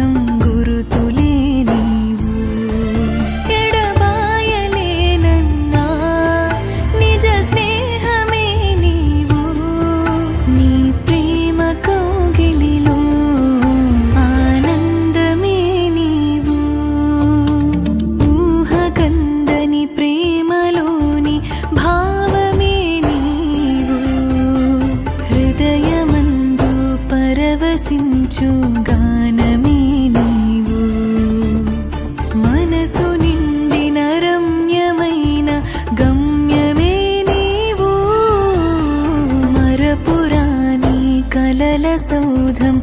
సౌధం గురుతులే నీవు. ఎడబాయలేనన్నా నిజ స్నేహమే నీవు. నీ ప్రేమ కౌగిలిలో ఆనందమే నీవు. ఊహకందని ప్రేమలోని భావమే నీవు. హృదయమందు పరవశించు కలల సౌధం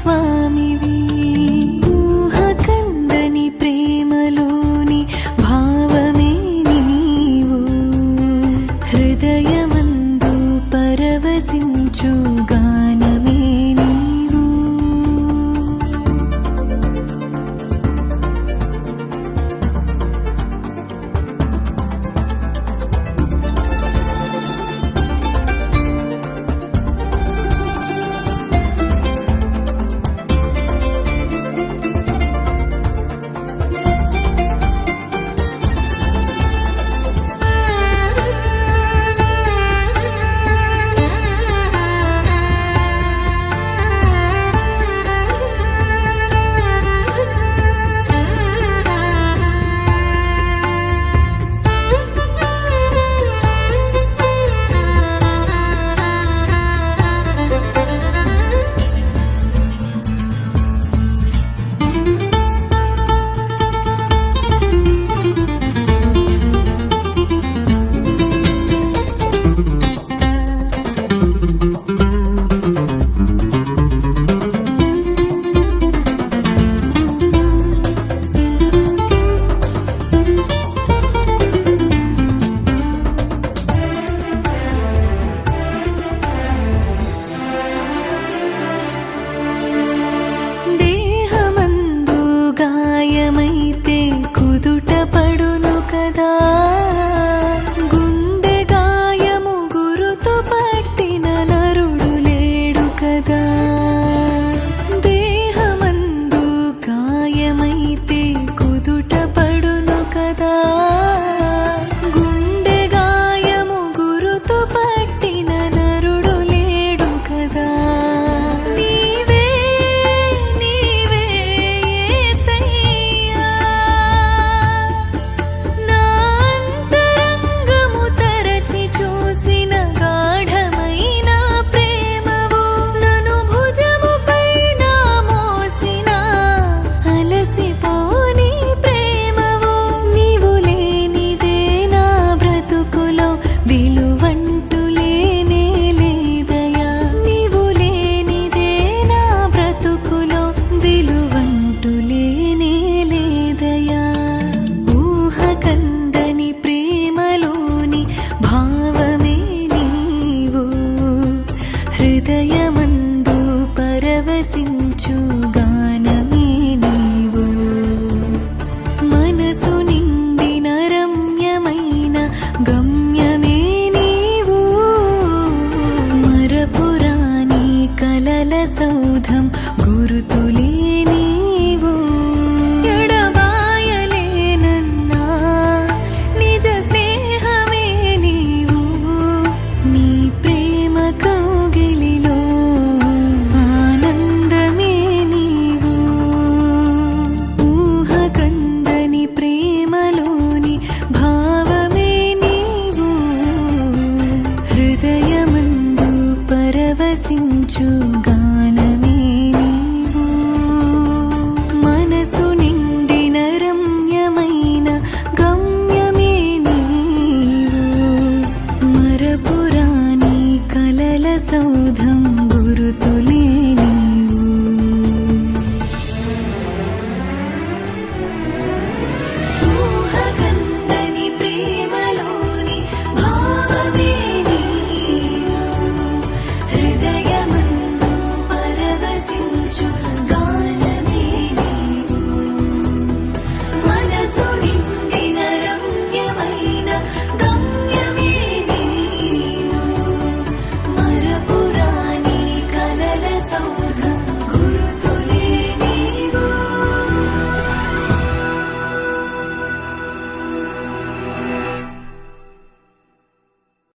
Swami. పరవశించు